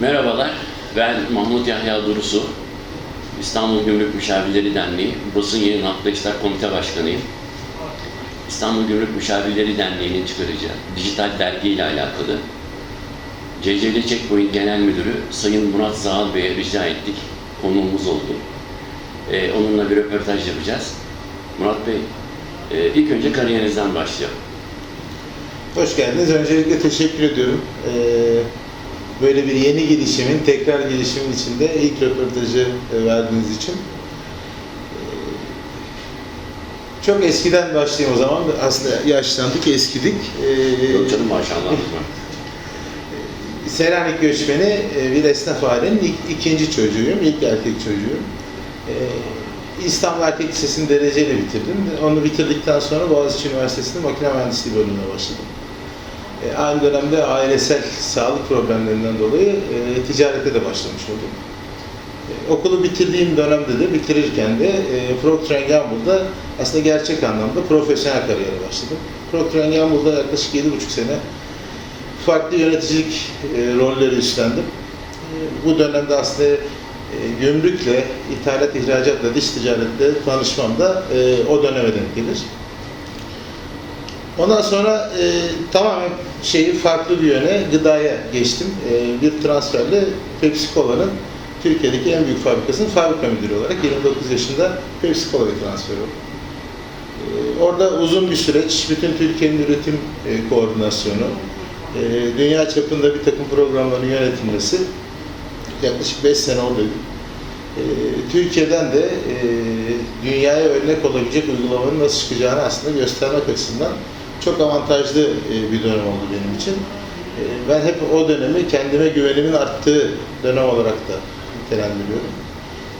Merhabalar, ben Mahmut Yahya Durusu. İstanbul Gümrük Müşavirleri Derneği, Basın Yayın Haklı İşler Komite Başkanıyım. İstanbul Gümrük Müşavirleri Derneği'nin çıkaracağı dijital dergi ile alakalı CCL Checkpoint Genel Müdürü Sayın Murat Zahal Bey'e rica ettik. Konuğumuz oldu. Ee, onunla bir röportaj yapacağız. Murat Bey, e, ilk önce kariyerinizden başlayalım. Hoş geldiniz. Öncelikle teşekkür ediyorum. Ee, böyle bir yeni girişimin, tekrar girişimin içinde ilk röportajı e, verdiğiniz için. Ee, Çok eskiden başlayayım o zaman. Aslında yaşlandık, eskidik. Ee, Yok canım maşallah. Selanik göçmeni e, bir esnaf ailenin ilk, ikinci çocuğuyum, ilk erkek çocuğuyum. İstanbul Erkek Lisesi'ni dereceyle bitirdim. Onu bitirdikten sonra Boğaziçi Üniversitesi'nde makine mühendisliği bölümüne başladım. E, aynı dönemde ailesel sağlık problemlerinden dolayı e, ticarete de başlamış oldum. E, okulu bitirdiğim dönemde de bitirirken de e, Procter Gamble'da aslında gerçek anlamda profesyonel kariyere başladım. Procter Gamble'da yaklaşık 7,5 sene farklı yöneticilik e, rolleri üstlendim. E, bu dönemde aslında e, gümrükle, ithalat, ihracatla, dış ticaretle tanışmam da e, o döneme denk gelir. Ondan sonra e, tamamen şeyi farklı bir yöne gıdaya geçtim. E, bir transferle Pepsi Cola'nın Türkiye'deki en büyük fabrikasının fabrika müdürü olarak 29 yaşında Pepsi Cola'ya transfer oldum. E, orada uzun bir süreç, bütün Türkiye'nin üretim e, koordinasyonu, e, dünya çapında bir takım programların yönetilmesi, yaklaşık 5 sene oradaydım. E, Türkiye'den de e, dünyaya örnek olabilecek uygulamanın nasıl çıkacağını aslında göstermek açısından çok avantajlı e, bir dönem oldu benim için. E, Ben hep o dönemi kendime güvenimin arttığı dönem olarak da nitelendiriyorum.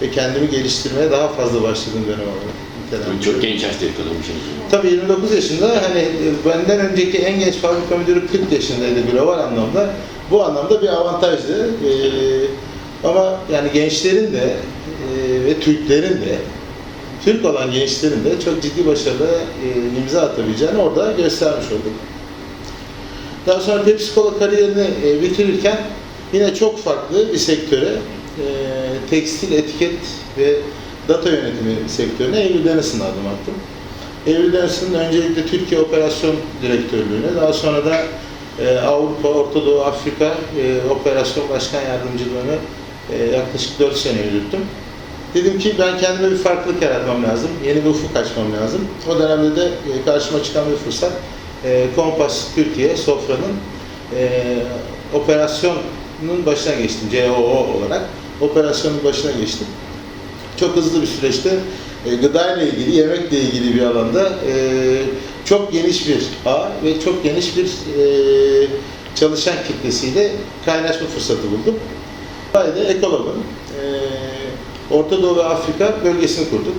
Ve kendimi geliştirmeye daha fazla başladığım dönem olarak nitelendiriyorum. Çok genç yaşta yakalamışsınız. Tabii 29 yaşında hani benden önceki en genç fabrika müdürü 40 yaşındaydı global anlamda. Bu anlamda bir avantajdı. Ee, ama yani gençlerin de e, ve Türklerin de Türk olan gençlerin de çok ciddi başarılı e, imza atabileceğini orada göstermiş olduk. Daha sonra Pepsi Cola kariyerini e, bitirirken yine çok farklı bir sektöre, e, tekstil, etiket ve data yönetimi sektörüne Eylül Deniz'in adım attım. Eylül Deniz'in öncelikle Türkiye Operasyon Direktörlüğüne, daha sonra da e, Avrupa, Orta Doğu, Afrika e, Operasyon Başkan Yardımcılığını e, yaklaşık 4 sene yürüttüm. Dedim ki ben kendime bir farklılık yaratmam lazım, yeni bir ufuk açmam lazım. O dönemde de e, karşıma çıkan bir fırsat, e, Kompas Türkiye, Sofra'nın e, operasyonun başına geçtim, COO olarak. Operasyonun başına geçtim. Çok hızlı bir süreçte e, gıdayla ilgili, yemekle ilgili bir alanda e, çok geniş bir ağ ve çok geniş bir e, çalışan kitlesiyle kaynaşma fırsatı buldum. Sayede Ekolog'un e, Orta Doğu ve Afrika bölgesini kurduk.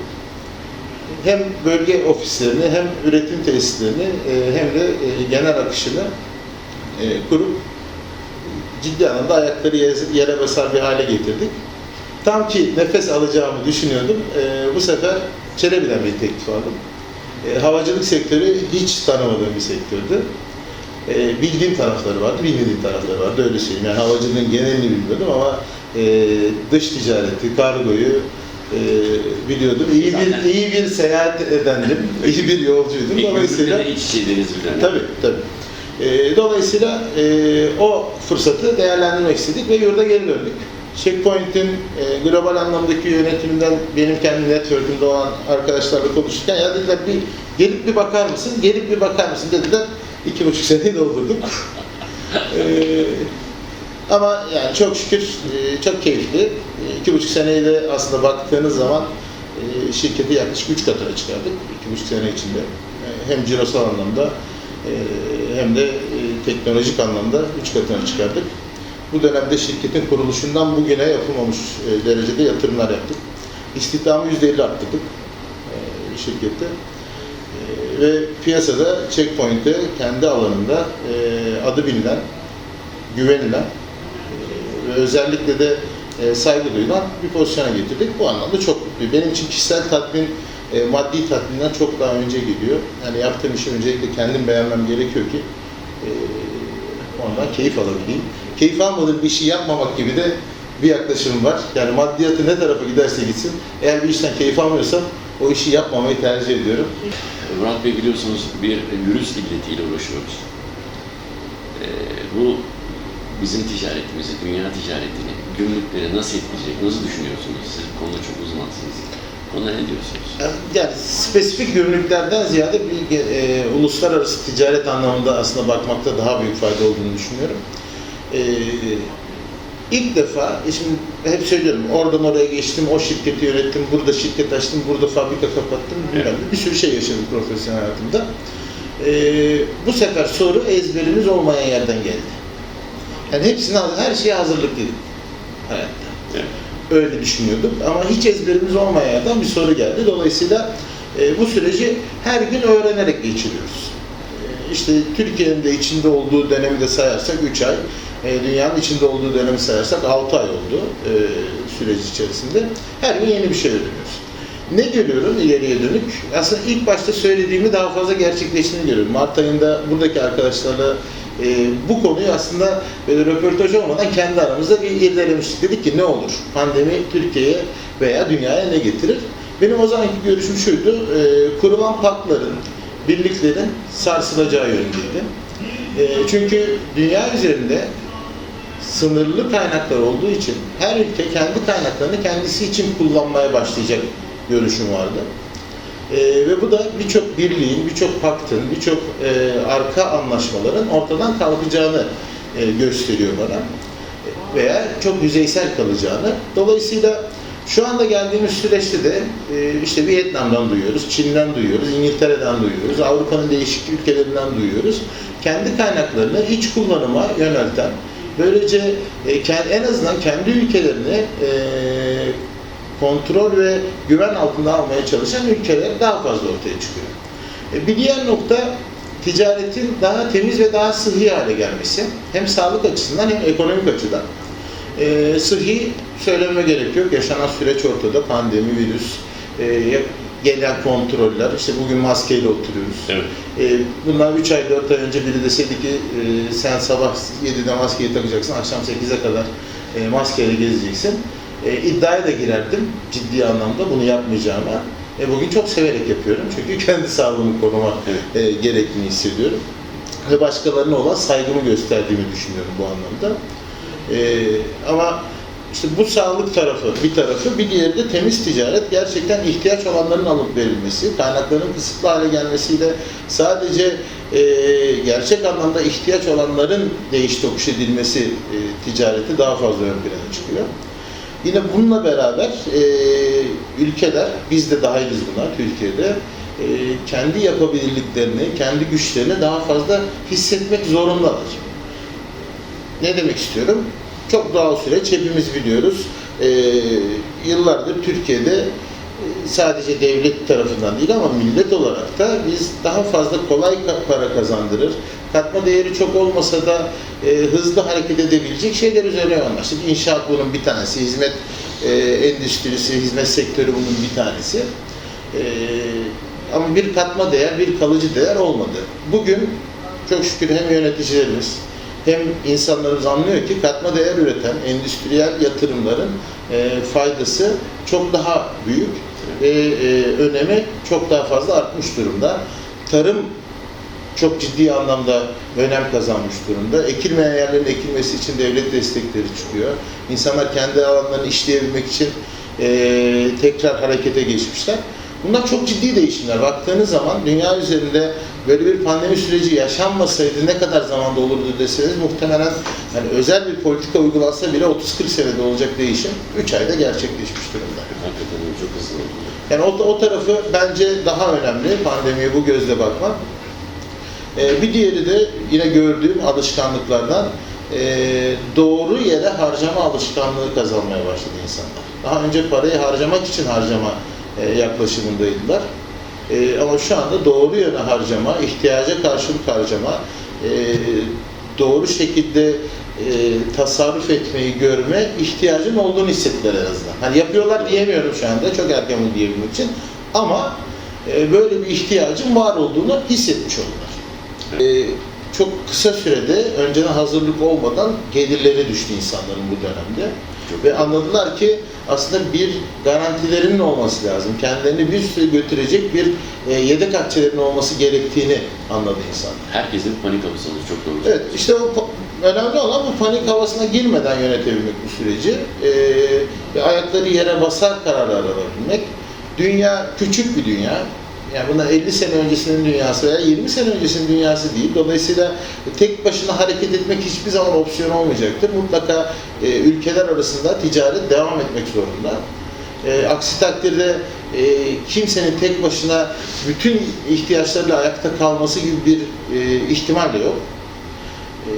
Hem bölge ofislerini hem üretim tesislerini e, hem de e, genel akışını e, kurup ciddi anlamda ayakları yere- basar bir hale getirdik. Tam ki nefes alacağımı düşünüyordum. Bu sefer Çelebi'den bir teklif aldım. Havacılık sektörü hiç tanımadığım bir sektördü. Bildiğim tarafları vardı, bilmediğim tarafları vardı öyle söyleyeyim. Yani havacılığın genelini bilmiyordum ama e, dış ticareti, kargoyu e, biliyordum. İyi bir Zaten. iyi bir seyahat edendim, iyi bir yolcuydum. İlk Dolayısıyla Dolayısıyla iç içeydiniz bir dönem. Tabii, tabii. Ee, dolayısıyla e, o fırsatı değerlendirmek istedik ve yurda geri döndük. Checkpoint'in e, global anlamdaki yönetiminden benim kendi network'ümde olan arkadaşlarla konuşurken ya dediler bir gelip bir bakar mısın, gelip bir bakar mısın dediler. İki buçuk seneyi doldurduk. Ee, ama yani çok şükür e, çok keyifli. E, İki buçuk seneyi de aslında baktığınız zaman e, şirketi yaklaşık üç katına çıkardık. iki buçuk sene içinde. Hem cirosal anlamda hem de teknolojik anlamda üç katına çıkardık. Bu dönemde şirketin kuruluşundan bugüne yapılmamış derecede yatırımlar yaptık. İstihdamı %50 arttırdık şirkette. Ve piyasada Checkpoint'e kendi alanında adı bilinen, güvenilen ve özellikle de e, saygı duyulan bir pozisyona getirdik. Bu anlamda çok mutluyum. Benim için kişisel tatmin e, maddi tatminden çok daha önce geliyor. Yani yaptığım işi öncelikle kendim beğenmem gerekiyor ki e, ondan keyif alabileyim. keyif almadığım bir işi yapmamak gibi de bir yaklaşımım var. Yani maddiyatı ne tarafa giderse gitsin, eğer bir işten keyif almıyorsam o işi yapmamayı tercih ediyorum. Murat Bey biliyorsunuz bir virüs illetiyle uğraşıyoruz. Ee, bu bizim ticaretimizi, dünya ticaretini, gümrükleri nasıl etkileyecek, nasıl düşünüyorsunuz? Siz bu konuda çok uzmansınız. Ona ne diyorsunuz? Yani spesifik gümrüklerden ziyade bir e, uluslararası ticaret anlamında aslında bakmakta daha büyük fayda olduğunu düşünüyorum. E, ilk defa, e şimdi hep söylüyorum, oradan oraya geçtim, o şirketi yönettim, burada şirket açtım, burada fabrika kapattım, bilmem ne. bir sürü şey yaşadım profesyonel hayatımda. E, bu sefer soru ezberimiz olmayan yerden geldi. Yani hepsine, hazır- her şeye hazırlıklıydım hayatta Evet. öyle düşünüyordum. Ama hiç ezberimiz olmayan yerden bir soru geldi. Dolayısıyla e, bu süreci her gün öğrenerek geçiriyoruz. E, işte Türkiye'nin de içinde olduğu dönemi de sayarsak 3 ay, e, dünyanın içinde olduğu dönemi sayarsak 6 ay oldu e, süreç içerisinde. Her gün yeni bir şey öğreniyoruz. Ne görüyorum ileriye dönük? Aslında ilk başta söylediğimi daha fazla gerçekleştiğini görüyorum. Mart ayında buradaki arkadaşlarla e, bu konuyu aslında böyle röportaj olmadan kendi aramızda bir irdelemiştik. Dedik ki ne olur? Pandemi Türkiye'ye veya dünyaya ne getirir? Benim o zamanki görüşüm şuydu. E, kurulan parkların, birliklerin sarsılacağı yönündeydi. E, çünkü dünya üzerinde sınırlı kaynaklar olduğu için her ülke kendi kaynaklarını kendisi için kullanmaya başlayacak görüşüm vardı. Ee, ve bu da birçok birliğin, birçok paktın, birçok e, arka anlaşmaların ortadan kalkacağını e, gösteriyor bana. Veya çok yüzeysel kalacağını. Dolayısıyla şu anda geldiğimiz süreçte de e, işte Vietnam'dan duyuyoruz, Çin'den duyuyoruz, İngiltere'den duyuyoruz, Avrupa'nın değişik ülkelerinden duyuyoruz. Kendi kaynaklarını iç kullanıma yönelten, böylece e, en azından kendi ülkelerini e, kontrol ve güven altında almaya çalışan ülkeler daha fazla ortaya çıkıyor. E, bir diğer nokta ticaretin daha temiz ve daha sıhhi hale gelmesi. Hem sağlık açısından hem ekonomik açıdan. E, sıhhi söyleme gerek yok. Yaşanan süreç ortada. Pandemi, virüs, e, gelen kontroller. İşte bugün maskeyle oturuyoruz. Evet. E, bundan 3 ay 4 ay önce biri deseydi ki e, sen sabah 7'de maskeyi takacaksın, akşam 8'e kadar e, maskeyle gezeceksin. E, iddiaya da girerdim ciddi anlamda bunu yapmayacağıma. E, bugün çok severek yapıyorum çünkü kendi sağlığımı koruma e, gerektiğini hissediyorum. Ve başkalarına olan saygımı gösterdiğimi düşünüyorum bu anlamda. E, ama işte bu sağlık tarafı bir tarafı, bir diğeri de temiz ticaret. Gerçekten ihtiyaç olanların alıp verilmesi, kaynakların kısıtlı hale gelmesiyle sadece e, gerçek anlamda ihtiyaç olanların değiş tokuş edilmesi e, ticareti daha fazla ön plana çıkıyor. Yine bununla beraber e, ülkeler, biz de dahiliz buna Türkiye'de, e, kendi yapabilirliklerini, kendi güçlerini daha fazla hissetmek zorundalar. Ne demek istiyorum? Çok doğal süreç, hepimiz biliyoruz. E, yıllardır Türkiye'de e, sadece devlet tarafından değil ama millet olarak da biz daha fazla kolay para kazandırır, katma değeri çok olmasa da e, hızlı hareket edebilecek şeyler üzerine yoğunlaştık. İnşaat bunun bir tanesi, hizmet e, endüstrisi, hizmet sektörü bunun bir tanesi. E, ama bir katma değer, bir kalıcı değer olmadı. Bugün çok şükür hem yöneticilerimiz hem insanlarımız anlıyor ki katma değer üreten endüstriyel yatırımların e, faydası çok daha büyük ve e, önemi çok daha fazla artmış durumda. Tarım çok ciddi anlamda önem kazanmış durumda. Ekilmeyen yerlerin ekilmesi için devlet destekleri çıkıyor. İnsanlar kendi alanlarını işleyebilmek için e, tekrar harekete geçmişler. Bunlar çok ciddi değişimler. Baktığınız zaman dünya üzerinde böyle bir pandemi süreci yaşanmasaydı ne kadar zamanda olurdu deseniz muhtemelen hani özel bir politika uygulansa bile 30-40 senede olacak değişim 3 ayda gerçekleşmiş durumda. Hakikaten çok hızlı. Yani o, o tarafı bence daha önemli pandemiye bu gözle bakmak. Ee, bir diğeri de yine gördüğüm alışkanlıklardan ee, doğru yere harcama alışkanlığı kazanmaya başladı insanlar. Daha önce parayı harcamak için harcama ee, yaklaşımındaydılar. Ee, ama şu anda doğru yöne harcama, ihtiyaca karşılık harcama, doğru şekilde e, tasarruf etmeyi görme ihtiyacın olduğunu hissettiler en azından. Hani yapıyorlar diyemiyorum şu anda, çok erken bunu diyebilmek için. Ama e, böyle bir ihtiyacın var olduğunu hissetmiş oldular. E, çok kısa sürede önceden hazırlık olmadan gelirleri düştü insanların bu dönemde. Çok Ve anladılar ki aslında bir garantilerinin olması lazım. Kendilerini bir süre götürecek bir e, yedek akçelerinin olması gerektiğini anladı insanlar. Herkesin panik havasını çok doğru. Evet, işte o önemli olan bu panik havasına girmeden yönetebilmek bu süreci. Ee, ve ayakları yere basar kararlar alabilmek. Dünya küçük bir dünya. Yani bunlar 50 sene öncesinin dünyası veya 20 sene öncesinin dünyası değil. Dolayısıyla tek başına hareket etmek hiçbir zaman opsiyon olmayacaktır. Mutlaka e, ülkeler arasında ticaret devam etmek zorunda. E, aksi takdirde e, kimsenin tek başına bütün ihtiyaçlarıyla ayakta kalması gibi bir e, ihtimal de yok. E,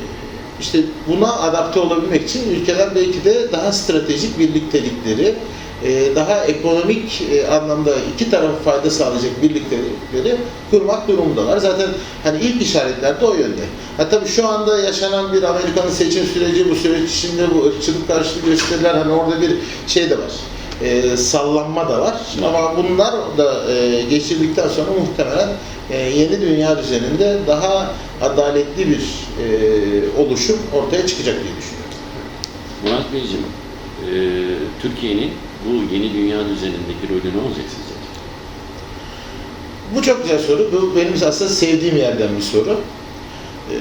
işte buna adapte olabilmek için ülkeler belki de daha stratejik birliktelikleri, e, daha ekonomik e, anlamda iki tarafı fayda sağlayacak birliktelikleri kurmak durumundalar. Zaten hani ilk işaretler de o yönde. Ha tabii şu anda yaşanan bir Amerika'nın seçim süreci, bu süreç içinde bu ırkçılık karşıtı gösteriler hani orada bir şey de var. E, sallanma da var. Ama bunlar da e, geçirdikten sonra muhtemelen yeni dünya düzeninde daha adaletli bir e, oluşum ortaya çıkacak diye düşünüyorum. Murat Beyciğim, e, Türkiye'nin bu yeni dünya düzenindeki rolü ne olacak sizce? Bu çok güzel soru. Bu benim aslında sevdiğim yerden bir soru. Ee,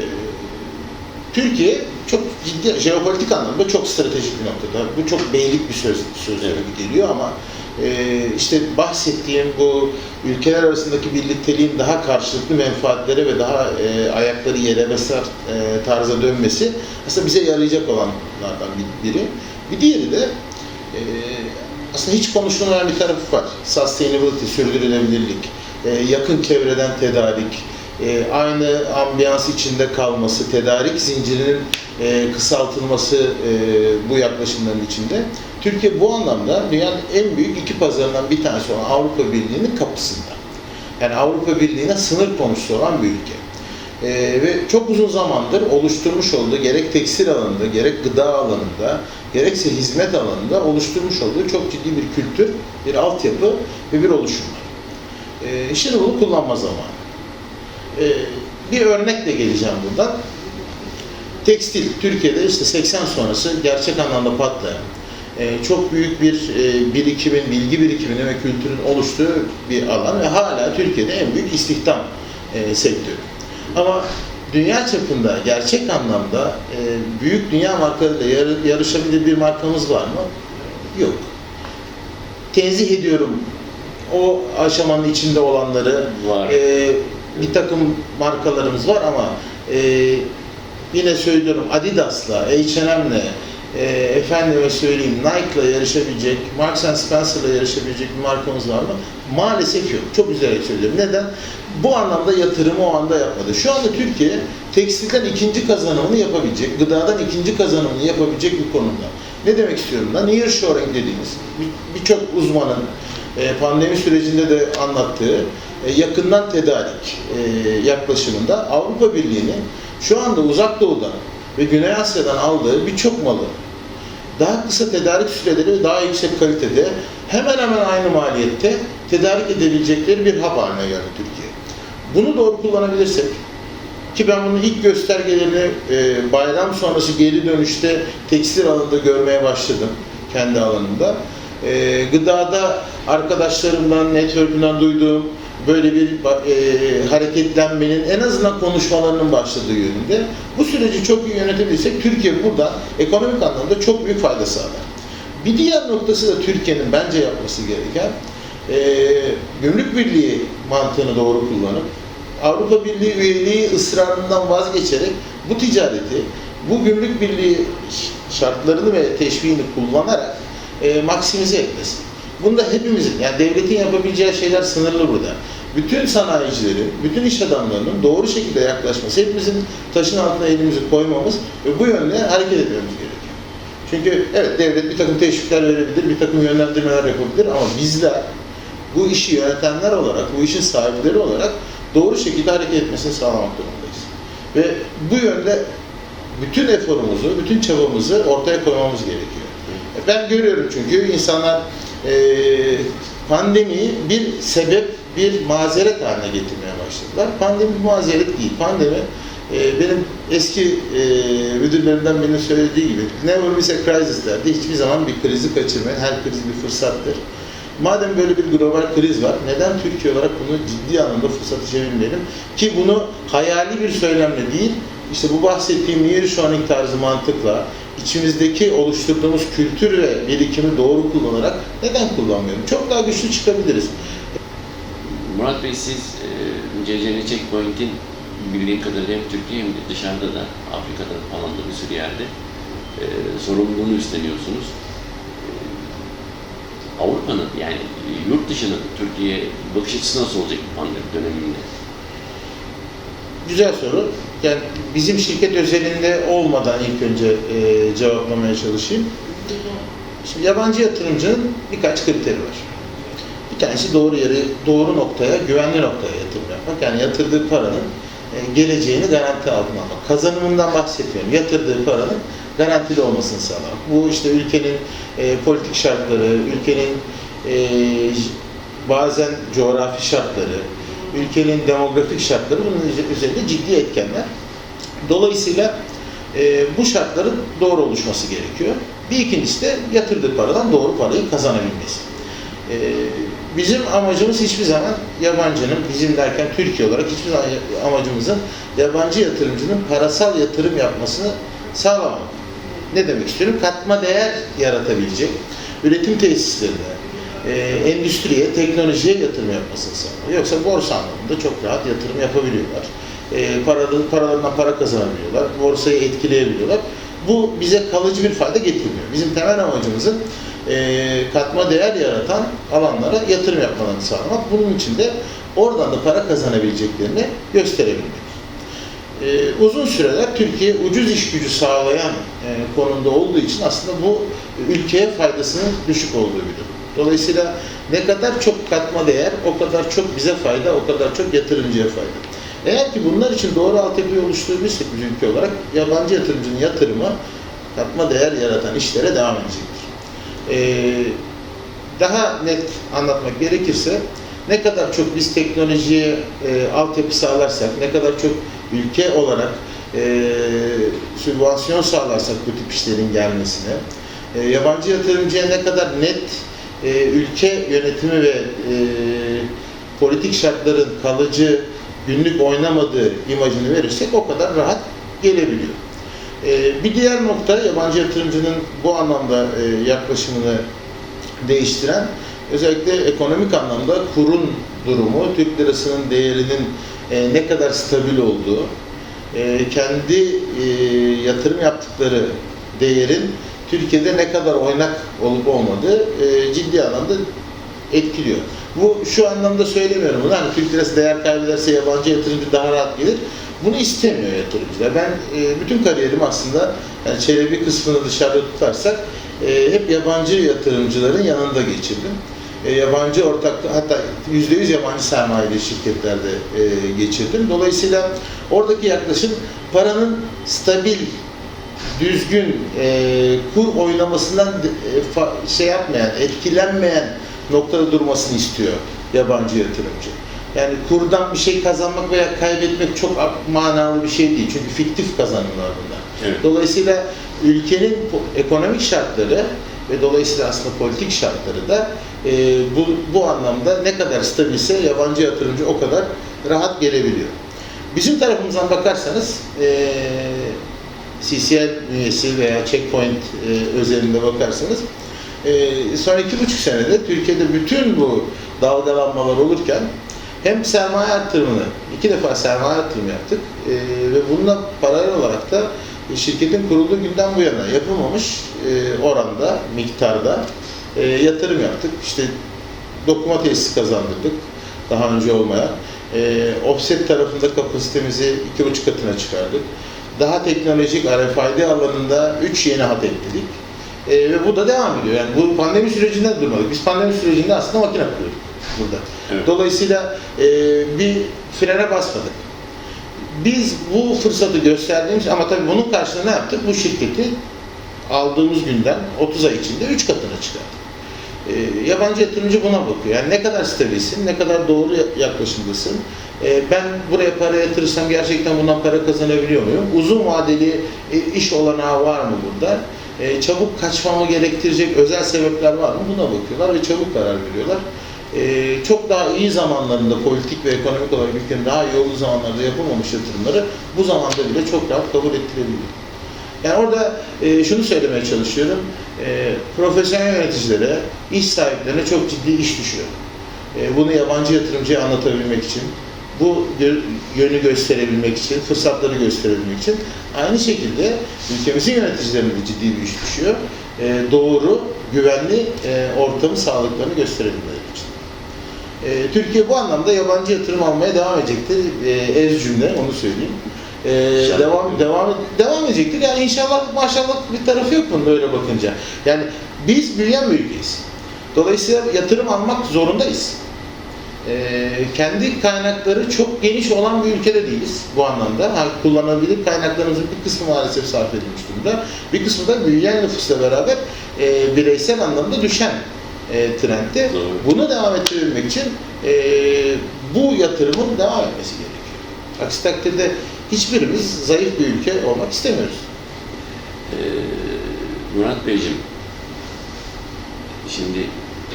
Türkiye çok ciddi, jeopolitik anlamda çok stratejik bir noktada. Bu çok beylik bir söz, söz gibi Evet. geliyor ama işte bahsettiğim bu ülkeler arasındaki birlikteliğin daha karşılıklı menfaatlere ve daha e, ayakları yere basar e, tarza dönmesi aslında bize yarayacak olanlardan bir- biri. Bir diğeri de e, aslında hiç konuşulmayan bir tarafı var. Sustainability, sürdürülebilirlik, yakın çevreden tedarik, aynı ambiyans içinde kalması, tedarik zincirinin kısaltılması bu yaklaşımların içinde. Türkiye bu anlamda dünyanın en büyük iki pazarından bir tanesi olan Avrupa Birliği'nin kapısında. Yani Avrupa Birliği'ne sınır komşusu olan bir ülke. Ee, ve çok uzun zamandır oluşturmuş olduğu gerek tekstil alanında, gerek gıda alanında, gerekse hizmet alanında oluşturmuş olduğu çok ciddi bir kültür, bir altyapı ve bir oluşum var. Ee, şimdi bunu kullanma zamanı. Ee, bir örnekle geleceğim buradan. Tekstil, Türkiye'de işte 80 sonrası gerçek anlamda patlayan, e, çok büyük bir e, birikimin, bilgi birikiminin ve kültürün oluştuğu bir alan ve hala Türkiye'de en büyük istihdam e, sektörü. Ama dünya çapında gerçek anlamda e, büyük dünya markalarıyla yar- yarışabilir bir markamız var mı? Yok. Tenzih ediyorum o aşamanın içinde olanları. Var. E, bir takım markalarımız var ama e, yine söylüyorum Adidas'la, H&M'le, e, efendime söyleyeyim Nike'la yarışabilecek, Marks Spencer'la yarışabilecek bir markamız var mı? Maalesef yok. Çok üzerek söylüyorum. Neden? Bu anlamda yatırımı o anda yapmadı. Şu anda Türkiye tekstilden ikinci kazanımını yapabilecek, gıdadan ikinci kazanımını yapabilecek bir konumda. Ne demek istiyorum da? Nearshoring dediğimiz bir- birçok uzmanın e, pandemi sürecinde de anlattığı e, yakından tedarik e, yaklaşımında Avrupa Birliği'nin şu anda Uzak Doğu'dan ve Güney Asya'dan aldığı birçok malı daha kısa tedarik süreleri ve daha yüksek kalitede hemen hemen aynı maliyette tedarik edebilecekleri bir hub haline geldi Türkiye. Bunu doğru kullanabilirsek ki ben bunun ilk göstergelerini e, bayram sonrası geri dönüşte tekstil alanında görmeye başladım kendi alanımda. E, gıdada arkadaşlarımdan, network'ümden duyduğum böyle bir e, hareketlenmenin en azından konuşmalarının başladığı yönünde. Bu süreci çok iyi yönetebilirsek Türkiye burada ekonomik anlamda çok büyük fayda sağlar. Bir diğer noktası da Türkiye'nin bence yapması gereken e, gümrük birliği mantığını doğru kullanıp Avrupa Birliği üyeliği ısrarından vazgeçerek bu ticareti, bu gümrük birliği şartlarını ve teşviğini kullanarak e, maksimize etmesin. Bunda hepimizin, yani devletin yapabileceği şeyler sınırlı burada. Bütün sanayicilerin, bütün iş adamlarının doğru şekilde yaklaşması, hepimizin taşın altına elimizi koymamız ve bu yönde hareket etmemiz gerekiyor. Çünkü evet devlet bir takım teşvikler verebilir, bir takım yönlendirmeler yapabilir ama bizler bu işi yönetenler olarak, bu işin sahipleri olarak doğru şekilde hareket etmesini sağlamak durumundayız. Ve bu yönde bütün eforumuzu, bütün çabamızı ortaya koymamız gerekiyor. E, Ben görüyorum çünkü insanlar e, pandemiyi bir sebep, bir mazeret haline getirmeye başladılar. Pandemi bir mazeret değil. Pandemi e, benim eski e, müdürlerimden birinin söylediği gibi never miss a crisis derdi. Hiçbir zaman bir krizi kaçırmayın. Her kriz bir fırsattır. Madem böyle bir global kriz var, neden Türkiye olarak bunu ciddi anlamda fırsatı çevirmeyelim? Ki bunu hayali bir söylemle değil, işte bu bahsettiğim nearshoring tarzı mantıkla, içimizdeki oluşturduğumuz kültür ve birikimi doğru kullanarak neden kullanmıyorum? Çok daha güçlü çıkabiliriz. Murat Bey siz e, CCN Checkpoint'in bildiğim kadarıyla hem Türkiye hem de dışarıda da Afrika'da falan da bir sürü yerde e, sorumluluğunu üstleniyorsunuz. E, Avrupa'nın yani yurt dışının Türkiye bakış açısı nasıl olacak bu pandemi döneminde? Güzel soru. Yani bizim şirket özelinde olmadan ilk önce e, cevaplamaya çalışayım. Şimdi yabancı yatırımcının birkaç kriteri var. Tanesi doğru yere, doğru noktaya, güvenli noktaya yatırım yapmak. Yani yatırdığı paranın e, geleceğini garanti altına almak. Kazanımından bahsetmiyorum. Yatırdığı paranın garantili olmasını sağlamak. Bu işte ülkenin e, politik şartları, ülkenin e, bazen coğrafi şartları, ülkenin demografik şartları bunun üzerinde ciddi etkenler. Dolayısıyla e, bu şartların doğru oluşması gerekiyor. Bir ikincisi de yatırdığı paradan doğru parayı kazanabilmesi. E, bizim amacımız hiçbir zaman yabancının, bizim derken Türkiye olarak hiçbir zaman amacımızın yabancı yatırımcının parasal yatırım yapmasını sağlamak. Ne demek istiyorum? Katma değer yaratabilecek, üretim tesislerine, e, endüstriye, teknolojiye yatırım yapmasını sağlıyor. Yoksa borsa anlamında çok rahat yatırım yapabiliyorlar. E, paralı, paralarından para kazanabiliyorlar, borsayı etkileyebiliyorlar. Bu bize kalıcı bir fayda getirmiyor. Bizim temel amacımızın e, katma değer yaratan alanlara yatırım yapmalarını sağlamak. Bunun için de oradan da para kazanabileceklerini gösterebilmek. Ee, uzun süreler Türkiye ucuz iş gücü sağlayan e, konumda olduğu için aslında bu ülkeye faydasının düşük olduğu bir durum. Dolayısıyla ne kadar çok katma değer, o kadar çok bize fayda, o kadar çok yatırımcıya fayda. Eğer ki bunlar için doğru altyapıyı oluşturabilirsek biz ülke olarak yabancı yatırımcının yatırımı katma değer yaratan işlere devam edecektir. Ee, daha net anlatmak gerekirse ne kadar çok biz teknolojiye e, altyapı sağlarsak, ne kadar çok ülke olarak e, sübvansiyon sağlarsak bu tip işlerin gelmesine, e, yabancı yatırımcıya ne kadar net e, ülke yönetimi ve e, politik şartların kalıcı, günlük oynamadığı imajını verirsek o kadar rahat gelebiliyor. E, bir diğer nokta yabancı yatırımcının bu anlamda e, yaklaşımını değiştiren özellikle ekonomik anlamda kurun durumu, Türk lirasının değerinin e, ne kadar stabil olduğu, e, kendi yatırım yaptıkları değerin Türkiye'de ne kadar oynak olup olmadığı ciddi anlamda etkiliyor. Bu şu anlamda söylemiyorum bunu. Hani Türk lirası değer kaybederse yabancı yatırımcı daha rahat gelir. Bunu istemiyor yatırımcılar. Ben e, bütün kariyerimi aslında yani çelebi kısmını dışarıda tutarsak e, hep yabancı yatırımcıların yanında geçirdim. E, yabancı ortak hatta %100 yabancı sermayeli şirketlerde e, geçirdim. Dolayısıyla oradaki yaklaşım paranın stabil, düzgün e, kur oynamasından e, şey yapmayan, etkilenmeyen noktada durmasını istiyor yabancı yatırımcı. Yani kurdan bir şey kazanmak veya kaybetmek çok manalı bir şey değil. Çünkü fiktif kazanımlar bunlar. Evet. Dolayısıyla ülkenin ekonomik şartları ve dolayısıyla aslında politik şartları da e, bu, bu anlamda ne kadar stabilse yabancı yatırımcı o kadar rahat gelebiliyor. Bizim tarafımızdan bakarsanız e, CCL üyesi veya Checkpoint e, özelinde bakarsanız e, son iki buçuk senede Türkiye'de bütün bu dalgalanmalar olurken hem sermaye artırımını, iki defa sermaye artırımı yaptık e, ve bununla paralel olarak da şirketin kurulduğu günden bu yana yapılmamış e, oranda, miktarda e, yatırım yaptık. İşte dokuma tesisi kazandırdık daha önce olmayan. E, offset tarafında kapasitemizi iki buçuk katına çıkardık. Daha teknolojik RFID alanında 3 yeni hat ekledik. E, ve bu da devam ediyor. Yani bu pandemi sürecinde de durmadık. Biz pandemi sürecinde aslında makine kuruyorduk burada. Evet. Dolayısıyla e, bir frene basmadık. Biz bu fırsatı gösterdiğimiz ama tabii bunun karşılığında ne yaptık? Bu şirketi aldığımız günden 30 ay içinde 3 katına çıkardık. E, yabancı yatırımcı buna bakıyor. Yani ne kadar stabilsin, ne kadar doğru yaklaşımdasın. E, ben buraya para yatırsam gerçekten bundan para kazanabiliyor muyum? Uzun vadeli e, iş olanağı var mı burada? E, çabuk kaçmamı gerektirecek özel sebepler var mı? Buna bakıyorlar ve çabuk karar veriyorlar. E, çok daha iyi zamanlarında politik ve ekonomik olarak ülkenin daha iyi olduğu zamanlarda yapılmamış yatırımları bu zamanda bile çok rahat kabul ettirebiliyor. Yani orada e, şunu söylemeye çalışıyorum. E, profesyonel yöneticilere, iş sahiplerine çok ciddi iş düşüyor. E, bunu yabancı yatırımcıya anlatabilmek için, bu yönü gösterebilmek için, fırsatları gösterebilmek için aynı şekilde ülkemizin yöneticilerine de ciddi bir iş düşüyor. E, doğru, güvenli e, ortamı sağlıklarını gösterebilmeleri için. E, Türkiye bu anlamda yabancı yatırım almaya devam edecektir. E, ez cümle, onu söyleyeyim. E, İnşallah. devam devam devam edecektir. Yani inşallah maşallah bir tarafı yok bunun öyle bakınca. Yani biz büyüyen bir ülkeyiz. Dolayısıyla yatırım almak zorundayız. E, kendi kaynakları çok geniş olan bir ülkede değiliz bu anlamda. Ha, kullanılabilir kaynaklarımızın bir kısmı maalesef sarf edilmiş durumda. Bir kısmı da büyüyen nüfusla beraber e, bireysel anlamda düşen e, trendde. Doğru. Bunu devam ettirebilmek için e, bu yatırımın devam etmesi gerekiyor. Aksi takdirde hiçbirimiz zayıf bir ülke olmak istemiyoruz. Ee, Murat Beyciğim, şimdi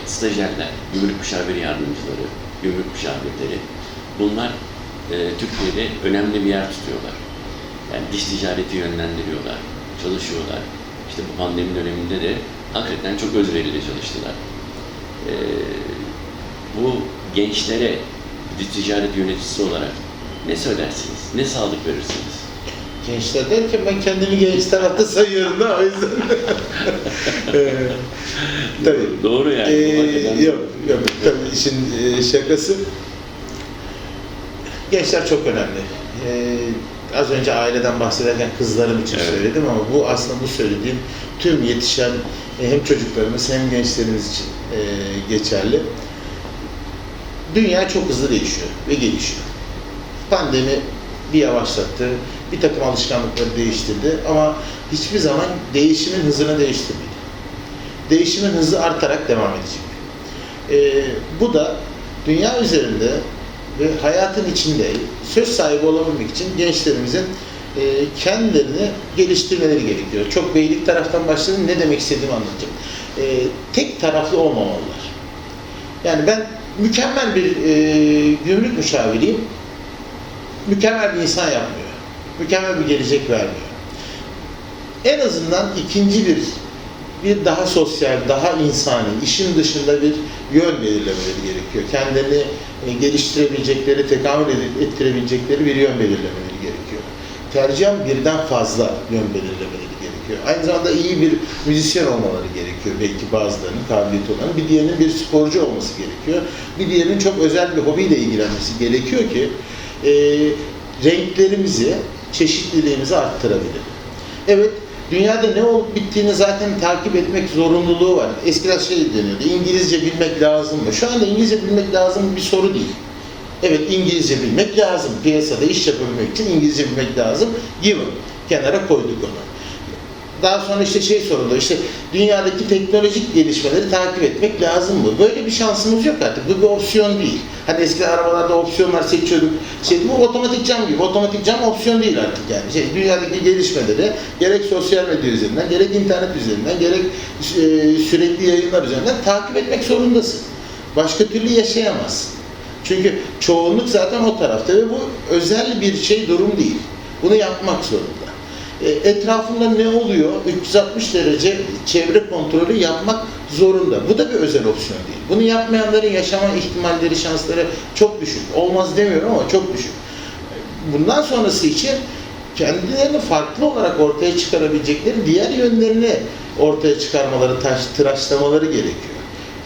stajyerler, gümrük müşaviri yardımcıları, gümrük müşavirleri, bunlar e, Türkiye'de önemli bir yer tutuyorlar. Yani diş ticareti yönlendiriyorlar, çalışıyorlar. İşte bu pandemi döneminde de hakikaten çok özverili çalıştılar. Ee, bu gençlere diş ticaret yöneticisi olarak ne söylersiniz, ne sağlık verirsiniz? Gençler derken ben kendimi genç tarafta sayıyorum da o yüzden. Ee, tabii. Doğru yani. Ee, yok, yok. Tabii işin e, şakası. Gençler çok önemli. Ee, az önce aileden bahsederken kızlarım için Evet. söyledim ama bu aslında bu söylediğim tüm yetişen e, hem çocuklarımız hem gençlerimiz için e, geçerli. Dünya çok hızlı değişiyor ve gelişiyor. Pandemi bir yavaşlattı, bir takım alışkanlıkları değiştirdi ama hiçbir zaman değişimin hızını değiştirmedi değişimin hızı artarak devam edecek. Ee, bu da dünya üzerinde ve hayatın içinde söz sahibi olabilmek için gençlerimizin e, kendilerini geliştirmeleri gerekiyor. Çok beylik taraftan başladım, ne demek istediğimi anlatacağım. Ee, tek taraflı olmamalılar. Yani ben mükemmel bir e, gümrük müşaviriyim, mükemmel bir insan yapmıyor. Mükemmel bir gelecek vermiyor. En azından ikinci bir bir daha sosyal, daha insani, işin dışında bir yön belirlemeleri gerekiyor. Kendilerini e, geliştirebilecekleri, tekamül ettirebilecekleri bir yön belirlemeleri gerekiyor. Tercihen birden fazla yön belirlemeleri gerekiyor. Aynı zamanda iyi bir müzisyen olmaları gerekiyor. Belki bazılarının kabiliyeti olan. Bir diğerinin bir sporcu olması gerekiyor. Bir diğerinin çok özel bir hobiyle ilgilenmesi gerekiyor ki e, renklerimizi, çeşitliliğimizi arttırabilelim. Evet, dünyada ne olup bittiğini zaten takip etmek zorunluluğu var. Eskiden şey deniyordu, İngilizce bilmek lazım mı? Şu anda İngilizce bilmek lazım bir soru değil. Evet, İngilizce bilmek lazım. Piyasada iş yapabilmek için İngilizce bilmek lazım. Given. Kenara koyduk onu. Daha sonra işte şey soruldu, işte dünyadaki teknolojik gelişmeleri takip etmek lazım mı? Böyle bir şansımız yok artık. Bu bir opsiyon değil. Hani eski arabalarda opsiyonlar seçiyorduk. Şey, bu otomatik cam gibi. Otomatik cam opsiyon değil artık yani. Şey, dünyadaki gelişmeleri gerek sosyal medya üzerinden, gerek internet üzerinden, gerek e, sürekli yayınlar üzerinden takip etmek zorundasın. Başka türlü yaşayamazsın. Çünkü çoğunluk zaten o tarafta ve bu özel bir şey durum değil. Bunu yapmak zorunda. E, etrafında ne oluyor? 360 derece çevre kontrolü yapmak zorunda. Bu da bir özel opsiyon değil. Bunu yapmayanların yaşama ihtimalleri, şansları çok düşük. Olmaz demiyorum ama çok düşük. Bundan sonrası için kendilerini farklı olarak ortaya çıkarabilecekleri diğer yönlerini ortaya çıkarmaları, taş, tıraşlamaları gerekiyor.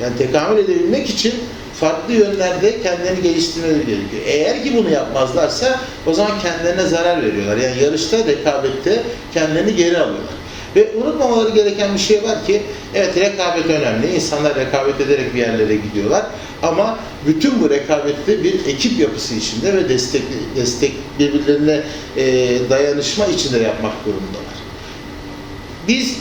Yani tekamül edebilmek için farklı yönlerde kendilerini geliştirmeleri gerekiyor. Eğer ki bunu yapmazlarsa o zaman kendilerine zarar veriyorlar. Yani yarışta, rekabette kendilerini geri alıyorlar. Ve unutmamaları gereken bir şey var ki, evet rekabet önemli. İnsanlar rekabet ederek bir yerlere gidiyorlar. Ama bütün bu rekabette bir ekip yapısı içinde ve destek, destek birbirlerine e, dayanışma içinde yapmak durumundalar. Biz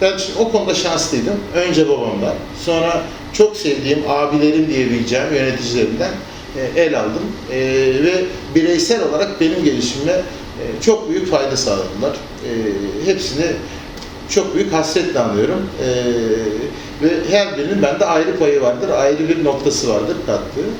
ben o konuda şanslıydım. Önce babamdan, sonra çok sevdiğim abilerim diyebileceğim yöneticilerimden e, el aldım. E, ve bireysel olarak benim gelişimime e, çok büyük fayda sağladılar. Hepsini çok büyük hasretle anlıyorum. E, ve her birinin bende ayrı payı vardır, ayrı bir noktası vardır kattığı.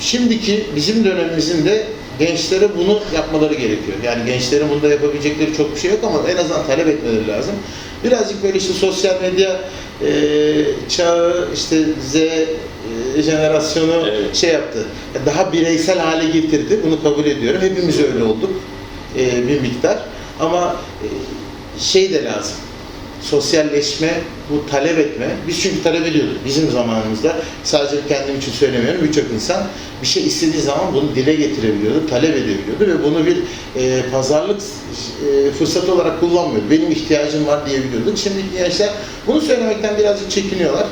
Şimdiki bizim dönemimizin de gençlere bunu yapmaları gerekiyor. Yani gençlerin bunda yapabilecekleri çok bir şey yok ama en azından talep etmeleri lazım. Birazcık böyle işte sosyal medya e, çağı, işte Z e, jenerasyonu Evet. şey yaptı. Daha bireysel hale getirdi. Bunu kabul ediyorum. Hepimiz öyle olduk. E, bir miktar. Ama e, şey de lazım sosyalleşme, bu talep etme. Biz çünkü talep ediyorduk bizim zamanımızda. Sadece kendim için söylemiyorum. Birçok insan bir şey istediği zaman bunu dile getirebiliyordu, talep edebiliyordu ve bunu bir e, pazarlık e, fırsatı olarak kullanmıyordu. Benim ihtiyacım var diyebiliyorduk. Şimdiki gençler bunu söylemekten birazcık çekiniyorlar.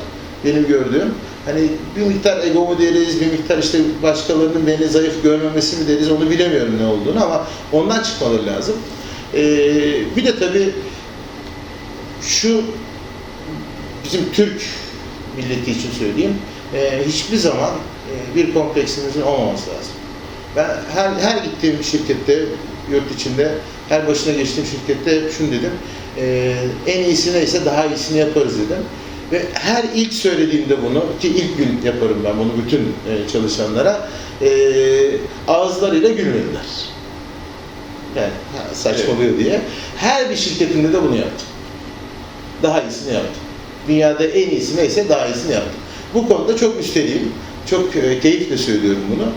Benim gördüğüm. Hani bir miktar ego mu deriz, bir miktar işte başkalarının beni zayıf görmemesi mi deriz onu bilemiyorum ne olduğunu ama ondan çıkmaları lazım. E, bir de tabii şu bizim Türk milleti için söyleyeyim, e, hiçbir zaman e, bir kompleksimizin olmaması lazım. Ben her, her gittiğim şirkette, yurt içinde, her başına geçtiğim şirkette şunu dedim, e, en iyisi neyse daha iyisini yaparız dedim. Ve her ilk söylediğimde bunu, ki ilk gün yaparım ben bunu bütün e, çalışanlara, e, ağızlarıyla gülmediler. Yani saçmalıyor diye. Her bir şirketimde de bunu yaptım daha iyisini yaptım. Dünyada en iyisi neyse daha iyisini yaptım. Bu konuda çok üsteliyim. Çok e, keyifle söylüyorum bunu.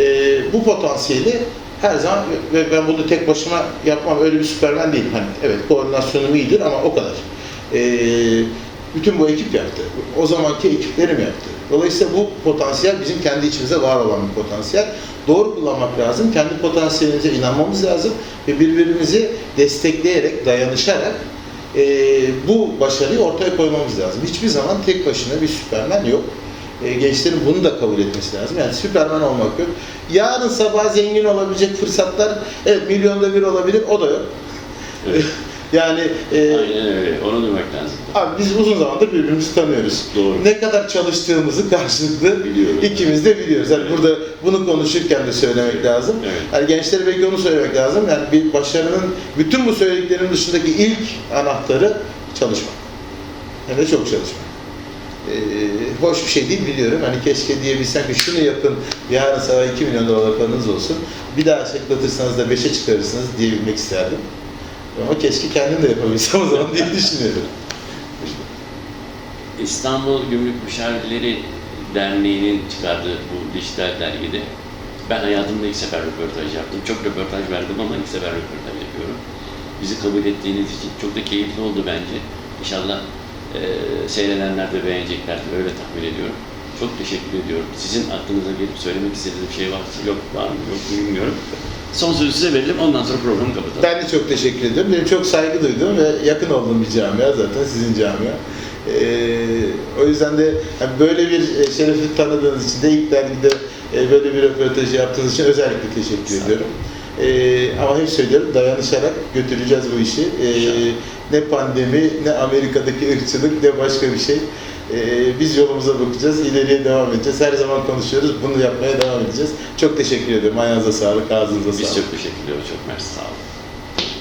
E, bu potansiyeli her zaman ve ben bunu tek başıma yapmam öyle bir süpermen değilim. Hani evet koordinasyonum iyidir ama o kadar. E, bütün bu ekip yaptı. O zamanki ekiplerim yaptı. Dolayısıyla bu potansiyel bizim kendi içimizde var olan bir potansiyel. Doğru kullanmak lazım. Kendi potansiyelimize inanmamız lazım ve birbirimizi destekleyerek, dayanışarak e, bu başarıyı ortaya koymamız lazım. Hiçbir zaman tek başına bir süpermen yok. E, gençlerin bunu da kabul etmesi lazım. Yani süpermen olmak yok. Yarın sabah zengin olabilecek fırsatlar, evet milyonda bir olabilir, o da yok. Evet. yani e, Aynen öyle. Onu demek lazım. Abi biz uzun zamandır birbirimizi tanıyoruz. Doğru. Ne kadar çalıştığımızı karşılıklı Biliyorum. ikimiz de biliyoruz. Yani Evet. burada bunu konuşurken de söylemek lazım. Evet. Yani gençlere belki onu söylemek lazım. Yani bir başarının bütün bu söylediklerin dışındaki ilk anahtarı çalışmak. Hem de çok çalışmak. Ee, hoş bir şey değil biliyorum. Hani keşke diyebilsem ki şunu yapın, yarın sabah 2 milyon dolar paranız olsun. Bir daha şaklatırsanız da 5'e çıkarırsınız diyebilmek isterdim. Ama keşke kendim de yapabilsem o zaman diye düşünüyorum. İstanbul Gümrük Müşavirleri Derneği'nin çıkardığı bu dijital dergide ben hayatımda ilk sefer röportaj yaptım. Çok röportaj verdim ama ilk sefer röportaj yapıyorum. Bizi kabul ettiğiniz için çok da keyifli oldu bence. İnşallah e, seyredenler de beğeneceklerdir. Öyle tahmin ediyorum. Çok teşekkür ediyorum. Sizin aklınıza gelip söylemek istediğiniz bir şey varsa yok var mı yok bilmiyorum. Son sözü size verelim ondan sonra programı kapatalım. Ben de çok teşekkür ediyorum. Benim çok saygı duyduğum ve yakın olduğum bir camia zaten sizin camia. Ee, o yüzden de yani böyle bir e, şerefi tanıdığınız için de ilk dergide e, böyle bir röportajı yaptığınız için özellikle teşekkür ediyorum. Ee, ama hep söylüyorum dayanışarak götüreceğiz bu işi. Ee, ne pandemi, ne Amerika'daki ırkçılık, ne başka bir şey. Ee, biz yolumuza bakacağız, ileriye devam edeceğiz. Her zaman konuşuyoruz, bunu yapmaya devam edeceğiz. Çok teşekkür ediyorum. Ayağınıza sağlık, ağzınıza Biz sağlık. çok teşekkür ediyoruz. Çok mersi. Sağ olun.